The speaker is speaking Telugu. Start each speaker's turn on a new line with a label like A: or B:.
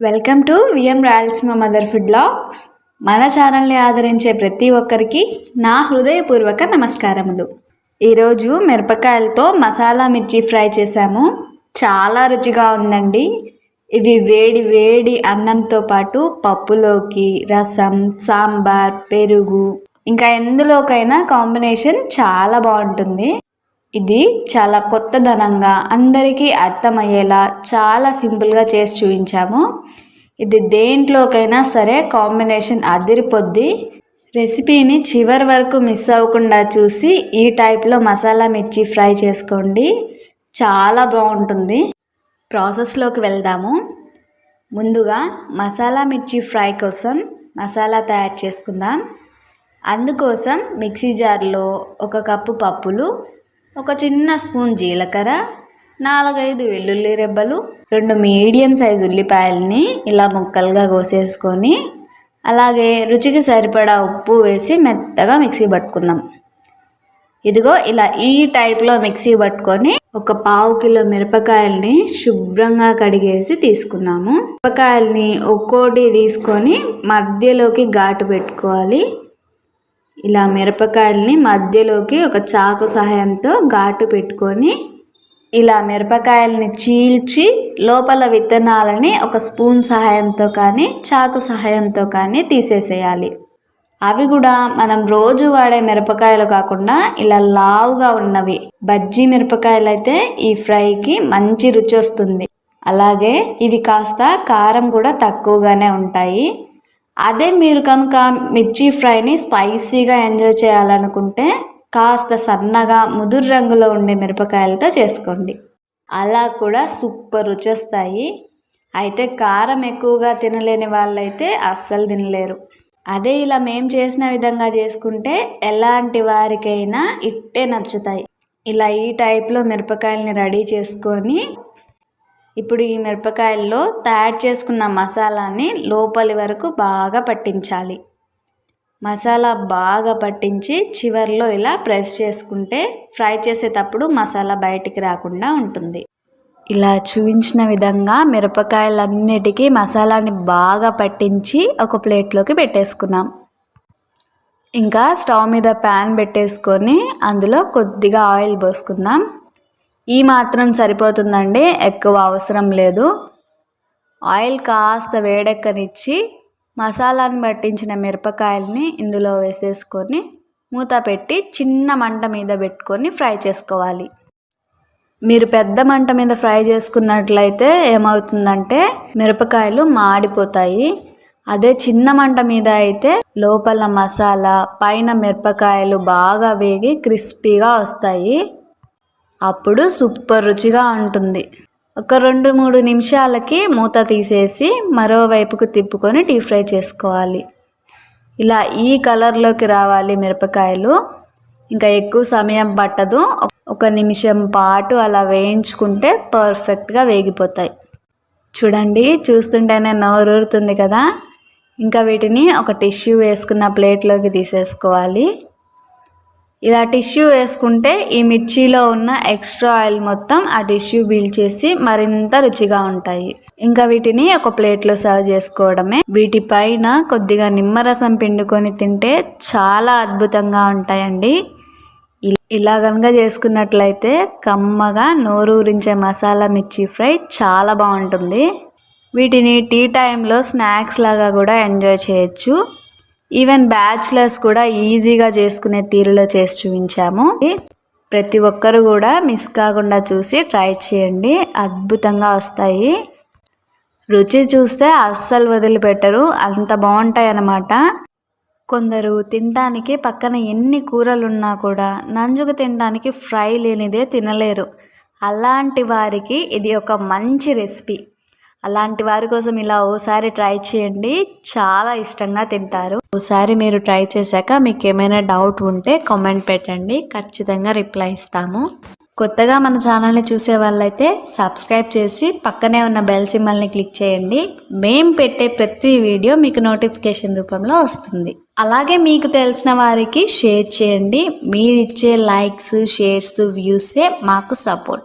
A: Welcome to V M Rayalaseema mother food blogs మన ఛానల్ని ఆదరించే ప్రతి ఒక్కరికి నా హృదయపూర్వక నమస్కారములు. ఈరోజు మిరపకాయలతో మసాలా మిర్చి ఫ్రై చేశాము. చాలా రుచిగా ఉందండి. ఇవి వేడి వేడి అన్నంతో పాటు పప్పులోకి రసం సాంబార్ పెరుగు ఇంకా ఎందులోకైనా కాంబినేషన్ చాలా బాగుంటుంది. ఇది చాలా కొత్తదనంగా అందరికీ అర్థమయ్యేలా చాలా సింపుల్గా చేసి చూపించాము. ఇది దేంట్లోకైనా సరే కాంబినేషన్ అదిరిపోద్ది. రెసిపీని చివరి వరకు మిస్ అవ్వకుండా చూసి ఈ టైప్లో మసాలా మిర్చి ఫ్రై చేసుకోండి. చాలా బాగుంటుంది. ప్రాసెస్లోకి వెళ్దాము. ముందుగా మసాలా మిర్చి ఫ్రై కోసం మసాలా తయారు చేసుకుందాం. అందుకోసం మిక్సీ జార్లో ఒక కప్పు పప్పులు ఒక చిన్న స్పూన్ జీలకర్ర నాలుగైదు వెల్లుల్లి రెబ్బలు రెండు మీడియం సైజు ఉల్లిపాయలని ఇలా ముక్కలుగా కోసేసుకొని అలాగే రుచికి సరిపడా ఉప్పు వేసి మెత్తగా మిక్సీ పట్టుకుందాం. ఇదిగో ఇలా ఈ టైప్లో మిక్సీ పట్టుకొని ఒక పావు కిలో మిరపకాయల్ని శుభ్రంగా కడిగేసి తీసుకున్నాము. మిరపకాయల్ని ఒక్కోటి తీసుకొని మధ్యలోకి ఘాటు పెట్టుకోవాలి. ఇలా మిరపకాయల్ని మధ్యలోకి ఒక చాకు సహాయంతో ఘాటు పెట్టుకొని ఇలా మిరపకాయల్ని చీల్చి లోపల విత్తనాలని ఒక స్పూన్ సహాయంతో కానీ చాకు సహాయంతో కానీ తీసేసేయాలి. అవి కూడా మనం రోజు వాడే మిరపకాయలు కాకుండా ఇలా లావుగా ఉన్నవి. బజ్జీ మిరపకాయలు అయితే ఈ ఫ్రైకి మంచి రుచి వస్తుంది. అలాగే ఇవి కాస్త కారం కూడా తక్కువగానే ఉంటాయి. అదే మీరు కనుక మిర్చి ఫ్రైని స్పైసీగా ఎంజాయ్ చేయాలనుకుంటే కాస్త సన్నగా ముదురు రంగులో ఉండే మిరపకాయలతో చేసుకోండి. అలా కూడా సూపర్ రుచి వస్తాయి అయితే కారం ఎక్కువగా తినలేని వాళ్ళైతే అస్సలు తినలేరు. అదే ఇలా మేము చేసిన విధంగా చేసుకుంటే ఎలాంటి వారికైనా ఇట్టే నచ్చుతాయి. ఇలా ఈ టైప్లో మిరపకాయలని రెడీ చేసుకొని ఇప్పుడు ఈ మిరపకాయల్లో తయారు చేసుకున్న మసాలాని లోపలి వరకు బాగా పట్టించాలి. మసాలా బాగా పట్టించి చివరిలో ఇలా ప్రెస్ చేసుకుంటే ఫ్రై చేసేటప్పుడు మసాలా బయటికి రాకుండా ఉంటుంది. ఇలా చూపించిన విధంగా మిరపకాయలన్నిటికీ మసాలాని బాగా పట్టించి ఒక ప్లేట్లోకి పెట్టేసుకున్నాం. ఇంకా స్టవ్ మీద ప్యాన్ పెట్టేసుకొని అందులో కొద్దిగా ఆయిల్ పోసుకుందాం. ఈ మాత్రం సరిపోతుందండి. ఎక్కువ అవసరం లేదు. ఆయిల్ కాస్త వేడెక్కనిచ్చి మసాలాను పట్టించిన మిరపకాయలని ఇందులో వేసేసుకొని మూత పెట్టి చిన్న మంట మీద పెట్టుకొని ఫ్రై చేసుకోవాలి. మీరు పెద్ద మంట మీద ఫ్రై చేసుకున్నట్లయితే ఏమవుతుందంటే మిరపకాయలు మాడిపోతాయి. అదే చిన్న మంట మీద అయితే లోపల మసాలా పైన మిరపకాయలు బాగా వేగి క్రిస్పీగా వస్తాయి. అప్పుడు సూపర్ రుచిగా ఉంటుంది. ఒక రెండు మూడు నిమిషాలకి మూత తీసేసి మరోవైపుకు తిప్పుకొని డీప్ ఫ్రై చేసుకోవాలి. ఇలా ఈ కలర్లోకి రావాలి మిరపకాయలు. ఇంకా ఎక్కువ సమయం పట్టదు. ఒక నిమిషం పాటు అలా వేయించుకుంటే పర్ఫెక్ట్గా వేగిపోతాయి. చూడండి చూస్తుంటేనే నోరూరుతుంది కదా. ఇంకా వీటిని ఒక టిష్యూ వేసుకున్న ప్లేట్లోకి తీసేసుకోవాలి. ఇలా టిష్యూ వేసుకుంటే ఈ మిర్చిలో ఉన్న ఎక్స్ట్రా ఆయిల్ మొత్తం ఆ టిష్యూ చేసి మరింత రుచిగా ఉంటాయి. ఇంకా వీటిని ఒక ప్లేట్లో సర్వ్ చేసుకోవడమే. వీటిపైన కొద్దిగా నిమ్మరసం పిండుకొని తింటే చాలా అద్భుతంగా ఉంటాయండి. ఇలా కనుక చేసుకున్నట్లయితే కమ్మగా నోరూరించే మసాలా మిర్చి ఫ్రై చాలా బాగుంటుంది. వీటిని టీ టైంలో స్నాక్స్ లాగా కూడా ఎంజాయ్ చేయొచ్చు. ఈవెన్ బ్యాచులర్స్ కూడా ఈజీగా చేసుకునే తీరులో చేసి చూపించాము. ప్రతి ఒక్కరు కూడా మిస్ కాకుండా చూసి ట్రై చేయండి. అద్భుతంగా వస్తాయి. రుచి చూస్తే అస్సలు వదిలిపెట్టరు. అంత బాగుంటాయి అన్నమాట. కొందరు తినడానికి పక్కన ఎన్ని కూరలు ఉన్నా కూడా నంజుకు తినడానికి ఫ్రై లేనిదే తినలేరు. అలాంటి వారికి ఇది ఒక మంచి రెసిపీ అలాంటి వారి కోసం ఇలా ఓసారి ట్రై చేయండి. చాలా ఇష్టంగా తింటారు. ఓసారి మీరు ట్రై చేశాక మీకు ఏమైనా డౌట్ ఉంటే కామెంట్ పెట్టండి. ఖచ్చితంగా రిప్లై ఇస్తాము. కొత్తగా మన ఛానల్ని చూసే వాళ్ళైతే సబ్స్క్రైబ్ చేసి పక్కనే ఉన్న బెల్ సిమ్మల్ని క్లిక్ చేయండి. మేం పెట్టే ప్రతి వీడియో మీకు నోటిఫికేషన్ రూపంలో వస్తుంది. అలాగే మీకు తెలిసిన వారికి షేర్ చేయండి. మీరిచ్చే లైక్స్ షేర్స్ వ్యూసే మాకు సపోర్ట్.